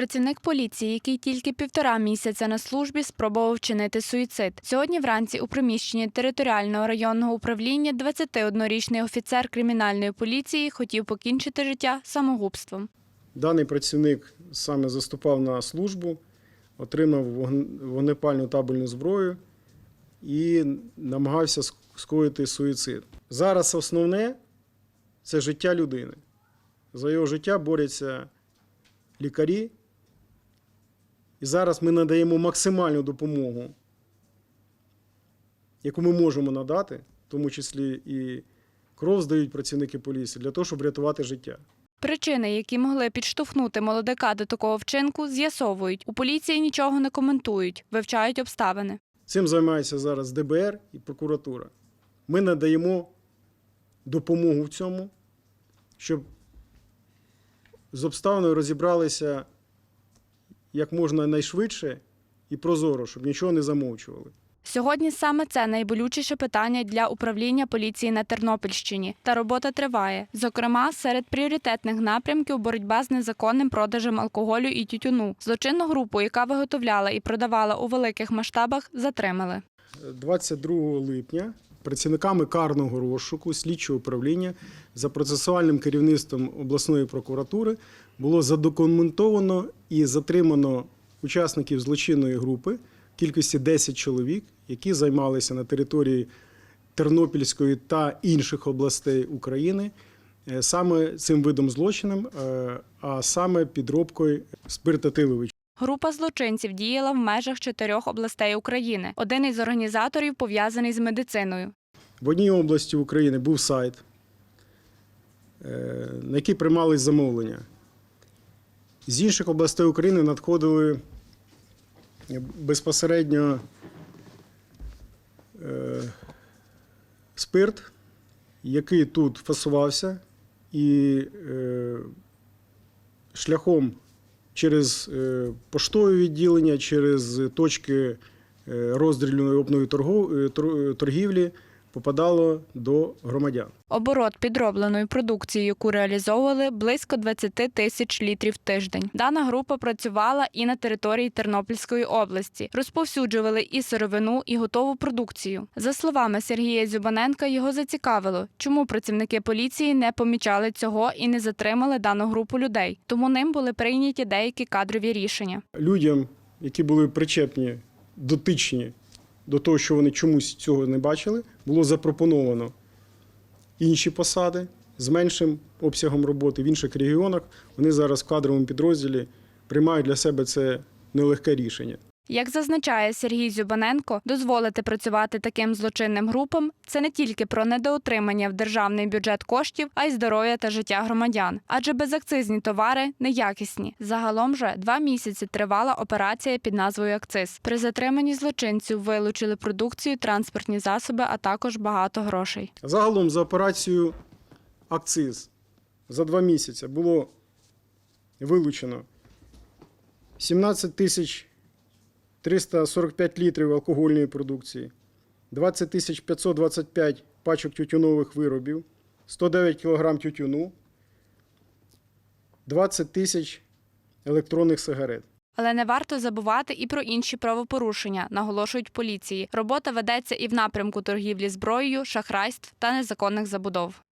Працівник поліції, який тільки півтора місяця на службі, спробував вчинити суїцид. Сьогодні вранці у приміщенні територіального районного управління 21-річний офіцер кримінальної поліції хотів покінчити життя самогубством. Даний працівник саме заступав на службу, отримав вогнепальну табельну зброю і намагався скоїти суїцид. Зараз основне це життя людини. За його життя борються лікарі. І зараз ми надаємо максимальну допомогу, яку ми можемо надати, в тому числі і кров здають працівники поліції, для того, щоб врятувати життя. Причини, які могли підштовхнути молодика до такого вчинку, з'ясовують. У поліції нічого не коментують, вивчають обставини. Цим займається зараз ДБР і прокуратура. Ми надаємо допомогу в цьому, щоб з обставиною розібралися як можна найшвидше і прозоро, щоб нічого не замовчували. Сьогодні саме це найболючіше питання для управління поліції на Тернопільщині. Та робота триває. Зокрема, серед пріоритетних напрямків боротьба з незаконним продажем алкоголю і тютюну. Злочинну групу, яка виготовляла і продавала у великих масштабах, затримали. 22 липня працівниками карного розшуку слідчого управління за процесуальним керівництвом обласної прокуратури було задокументовано і затримано учасників злочинної групи в кількості 10 чоловік, які займалися на території Тернопільської та інших областей України е, саме цим видом злочином, е, а саме підробкою спиртатилових Група злочинців діяла в межах чотирьох областей України. Один із організаторів пов'язаний з медициною. В одній області України був сайт, е, на який приймались замовлення. З інших областей України надходили безпосередньо е, спирт, який тут фасувався, і е, шляхом через поштові відділення, через точки е, роздрільної опної е, тор- торгівлі попадало до громадян. Оборот підробленою продукцією, яку реалізовували, близько 20 тисяч літрів тиждень. Дана група працювала і на території Тернопільської області, розповсюджували і сировину, і готову продукцію. За словами Сергія Зюбаненка, його зацікавило, чому працівники поліції не помічали цього і не затримали дану групу людей. Тому ним були прийняті деякі кадрові рішення. Людям, які були причепні, дотичні до того, що вони чомусь цього не бачили, було запропоновано інші посади з меншим обсягом роботи в інших регіонах. Вони зараз в кадровому підрозділі приймають для себе це нелегке рішення. Як зазначає Сергій Зюбаненко, дозволити працювати таким злочинним групам це не тільки про недоотримання в державний бюджет коштів, а й здоров'я та життя громадян. Адже безакцизні товари неякісні. Загалом же два місяці тривала операція під назвою Акциз. При затриманні злочинців вилучили продукцію, транспортні засоби, а також багато грошей. Загалом за операцію акциз за два місяці було вилучено 17 тисяч 345 літрів алкогольної продукції, 20 тисяч 525 пачок тютюнових виробів, 109 кг тютюну, 20 тисяч електронних сигарет. Але не варто забувати і про інші правопорушення, наголошують поліції. Робота ведеться і в напрямку торгівлі зброєю, шахрайств та незаконних забудов.